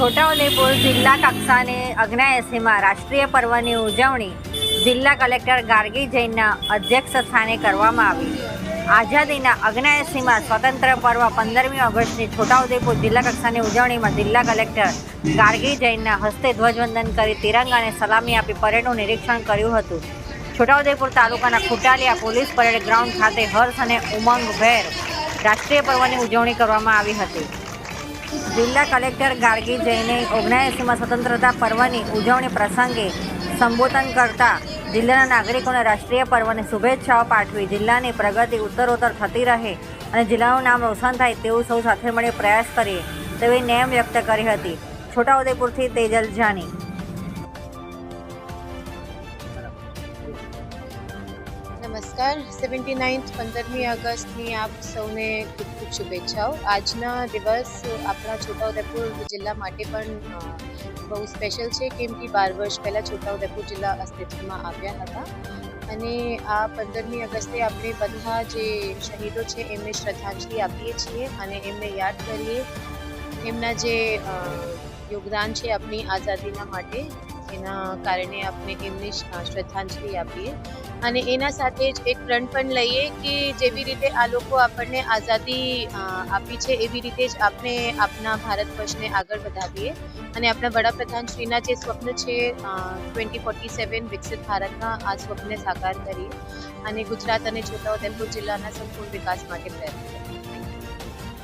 છોટાઉદેપુર જિલ્લા કક્ષાને અગ્નાએસીમાં રાષ્ટ્રીય પર્વની ઉજવણી જિલ્લા કલેક્ટર ગાર્ગી જૈનના અધ્યક્ષ સ્થાને કરવામાં આવી. આઝાદીના અગ્નાએસીમાં સ્વતંત્ર પર્વ પંદરમી ઓગસ્ટની છોટાઉદેપુર જિલ્લા કક્ષાની ઉજવણીમાં જિલ્લા કલેક્ટર ગાર્ગી જૈનના હસ્તે ધ્વજવંદન કરી તિરંગાને સલામી આપી પરેડનું નિરીક્ષણ કર્યું હતું. છોટાઉદેપુર તાલુકાના ખુટાલિયા પોલીસ પરેડ ગ્રાઉન્ડ ખાતે હર્ષ અને ઉમંગભેર રાષ્ટ્રીય પર્વની ઉજવણી કરવામાં આવી હતી. જિલ્લા કલેક્ટર ગાર્ગી જૈને ઓગણએંસીમાં સ્વતંત્રતા પર્વની ઉજવણી પ્રસંગે સંબોધન કરતા જિલ્લાના નાગરિકોને રાષ્ટ્રીય પર્વની શુભેચ્છાઓ પાઠવી જિલ્લાની પ્રગતિ ઉત્તરોત્તર થતી રહે અને જિલ્લાનું નામ રોશન થાય તેવું સૌ સાથે મળી પ્રયાસ કરીએ તેવી નેમ વ્યક્ત કરી હતી. છોટાઉદેપુરથી તેજલ જાની. નમસ્કાર. સેવન્ટી નાઇન્થ પંદરમી ઓગસ્ટની આપ સૌને ખૂબ ખૂબ શુભેચ્છાઓ. આજના દિવસ આપણા છોટાઉદેપુર જિલ્લા માટે પણ બહુ સ્પેશિયલ છે, કેમ કે બાર વર્ષ પહેલાં છોટાઉદેપુર જિલ્લા અસ્તિત્વમાં આવ્યા હતા. અને આ પંદરમી ઓગસ્ટે આપણે બધા જે શહીદો છે, એમને શ્રદ્ધાંજલિ આપીએ છીએ અને એમને યાદ કરીએ. એમના જે યોગદાન છે, આપણી આઝાદીના માટે. એના કારણે આપણે એમને શ્રદ્ધાંજલિ આપીએ. અને એના સાથે જ એક પ્રણ પણ લઈએ કે જેવી રીતે આ લોકો આપણને આઝાદી આપી છે, એવી રીતે જ આપણે આપણા ભારત વર્ષને આગળ વધાવીએ. અને આપણા વડાપ્રધાન શ્રીના જે સ્વપ્ન છે ટ્વેન્ટી ફોર્ટી સેવન વિકસિત ભારતના, આ સ્વપ્નને સાકાર કરીએ. અને ગુજરાત અને છોટાઉદેપુર જિલ્લાના સંપૂર્ણ વિકાસ માટે પ્રયત્ન કરીએ.